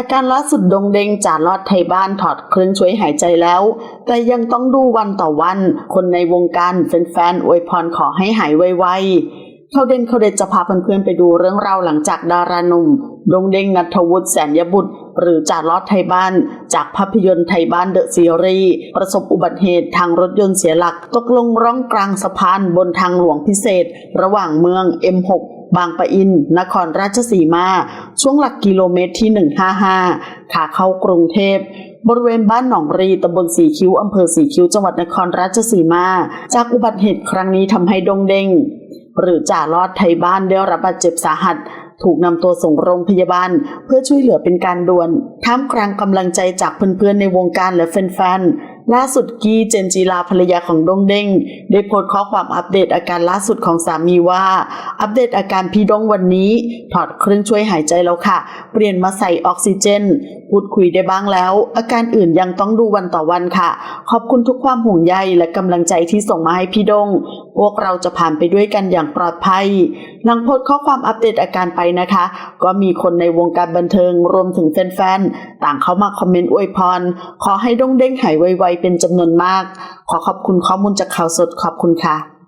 อาการล่าสุดดงเดงจ่าลอดไทยบ้านถอดเครื่องช่วยหายใจแล้ว แต่ยังต้องดูวันต่อวัน คนในวงการแฟนๆอวยพรขอให้หายไวๆ เขาเด่นเขาเด็ดจะพาเพื่อนๆไปดูเรื่องราวหลังจากดารานุ่มดงเด้งนัทวุฒิแสนยบุตร หรือจ่าลอดไทยบ้าน จากภาพยนตร์ไทยบ้านเดอะซีรีส์ประสบอุบัติเหตุทางรถยนต์เสียหลัก ตกลงร่องกลางสะพานบนทางหลวงพิเศษ ระหว่างเมือง M6 บางปะอิน นครราชสีมา ช่วงหลักกิโลเมตรที่ 155 ขาเข้ากรุงเทพบริเวณบ้านหนองรีตำบลสีคิ้วอำเภอสีคิ้วจังหวัดนครราชสีมา จากอุบัติเหตุครั้งนี้ทำให้ดงเด้ง หรือจ่าลอดไทยบ้านได้รับบาดเจ็บสาหัส ถูกนำตัวส่งโรงพยาบาล เพื่อช่วยเหลือเป็นการด่วน ท่ามกลางกำลังใจจากเพื่อนๆในวงการและแฟนๆ ล่าสุดกี้เจนจีลาภรรยาของดงเด้งได้โพสต์ข้อความอัปเดตอาการล่าสุดของสามีว่า อัปเดตอาการพี่ดงวันนี้ ถอดเครื่องช่วยหายใจแล้วค่ะ เปลี่ยนมาใส่ออกซิเจนพูดคุยได้บ้างแล้ว อาการอื่นยังต้องดูวันต่อวันค่ะ ขอบคุณทุกความห่วงใยและกำลังใจที่ส่งมาให้พี่ดง วกเราจะผ่านไปด้วยกันอย่างปลอดภัย หลังโพสข้อความอัปเดตอาการไปนะคะ ก็มีคนในวงการบันเทิงรวมถึงแฟนๆ ต่างเข้ามาคอมเมนต์อวยพร ขอให้ดงเด้งหายไวๆเป็นจำนวนมาก ขอขอบคุณข้อมูลจากข่าวสดขอบคุณค่ะ